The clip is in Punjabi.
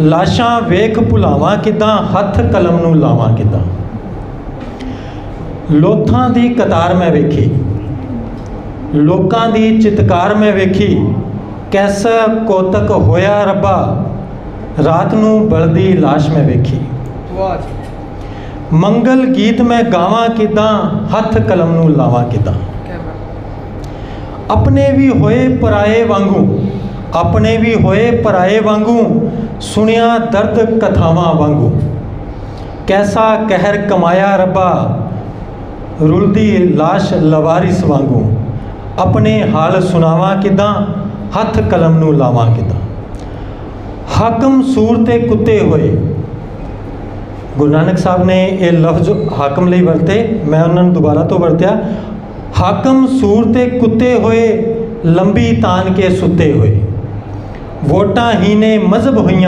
ਲਾਸ਼ਾਂ ਵੇਖ ਭੁਲਾਵਾਂ ਕਿਦਾਂ ਹੱਥ ਕਲਮ ਨੂੰ ਲਾਵਾਂ ਕਿਦਾਂ। ਲੋਥਾਂ ਦੀ ਕਤਾਰ ਮੈਂ ਵੇਖੀ ਲੋਕਾਂ ਦੀ ਚਿਤਕਾਰ ਮੈਂ ਵੇਖੀ ਕੈਸਾ ਕੋਤਕ ਹੋਇਆ ਰੱਬਾ ਰਾਤ ਨੂੰ ਬਲਦੀ ਲਾਸ਼ ਮੈਂ ਵੇਖੀ। ਵਾਹ ਮੰਗਲ ਗੀਤ ਮੈਂ ਗਾਵਾਂ ਕਿਦਾਂ ਹੱਥ ਕਲਮ ਨੂੰ ਲਾਵਾਂ ਕਿਦਾਂ। ਆਪਣੇ ਵੀ ਹੋਏ ਪਰਾਏ ਵਾਂਗੂ ਆਪਣੇ ਵੀ ਹੋਏ ਪਰਾਏ ਵਾਂਗੂ ਸੁਣਿਆ ਦਰਦ ਕਥਾਵਾਂ ਵਾਂਗੂ। ਕੈਸਾ ਕਹਿਰ ਕਮਾਇਆ ਰੱਬਾ, ਰੁਲਦੀ ਲਾਸ਼ ਲਵਾਰਿਸ ਵਾਂਗੂ। ਆਪਣੇ ਹਾਲ ਸੁਣਾਵਾਂ ਕਿਦਾਂ, ਹੱਥ ਕਲਮ ਨੂੰ ਲਾਵਾਂ ਕਿਦਾਂ। ਹਾਕਮ ਸੂਰ ਤੇ ਕੁੱਤੇ ਹੋਏ। ਗੁਰੂ ਨਾਨਕ ਸਾਹਿਬ ਨੇ ਇਹ ਲਫ਼ਜ਼ ਹਾਕਮ ਲਈ ਵਰਤੇ, ਮੈਂ ਉਹਨਾਂ ਨੂੰ ਦੁਬਾਰਾ ਤੋਂ ਵਰਤਿਆ। ਹਾਕਮ ਸੂਰ ਤੇ ਕੁੱਤੇ ਹੋਏ, ਲੰਬੀ ਤਾਨ ਕੇ ਸੁੱਤੇ ਹੋਏ। ਵੋਟਾਂ ਹੀ ਨੇ ਮਜ਼ਹਬ ਹੋਈਆਂ।